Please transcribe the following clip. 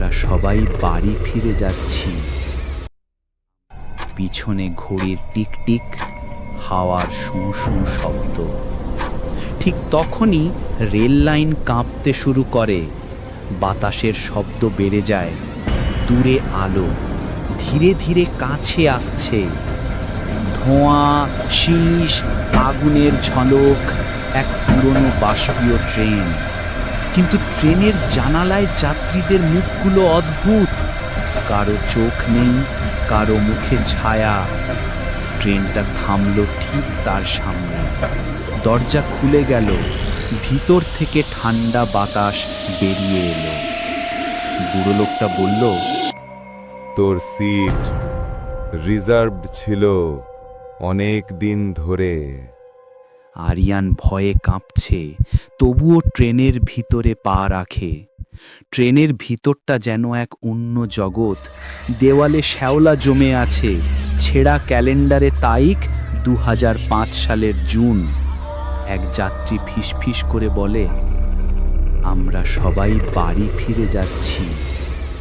আমরা সবাই বাড়ি ফিরে যাচ্ছি। পিছনে ঘড়ির টিকটিক, হাওয়ার শোঁ শোঁ শব্দ। ঠিক তখনই রেল লাইন কাঁপতে শুরু করে। বাতাসের শব্দ বেড়ে যায়। দূরে আলো ধীরে ধীরে কাছে আসছে। ধোঁয়া, শীষ, আগুনের ঝলক, এক পুরনো বাষ্পীয় ট্রেন। কিন্তু ট্রেনের জানালায় যাত্রীদের মুখগুলো অদ্ভুত। কারও চোখ নেই, কারও মুখে ছায়া। ট্রেনটা থামলো ঠিক তার সামনে। দরজা খুলে গেল। ভিতর থেকে ঠান্ডা বাতাস বেরিয়ে এলো। বুড়ো লোকটা বলল, তোর সিট রিজার্ভড ছিল অনেক দিন ধরে। আরিয়ান ভয়ে কাঁপছে, তবুও ট্রেনের ভিতরে পা রাখে। ট্রেনের ভিতরটা যেন এক অন্য জগৎ। দেওয়ালে শ্যাওলা জমে আছে, ছেঁড়া ক্যালেন্ডারে তারিখ দু হাজার পাঁচ সালের জুন। এক যাত্রী ফিসফিস করে বলে, আমরা সবাই বাড়ি ফিরে যাচ্ছি।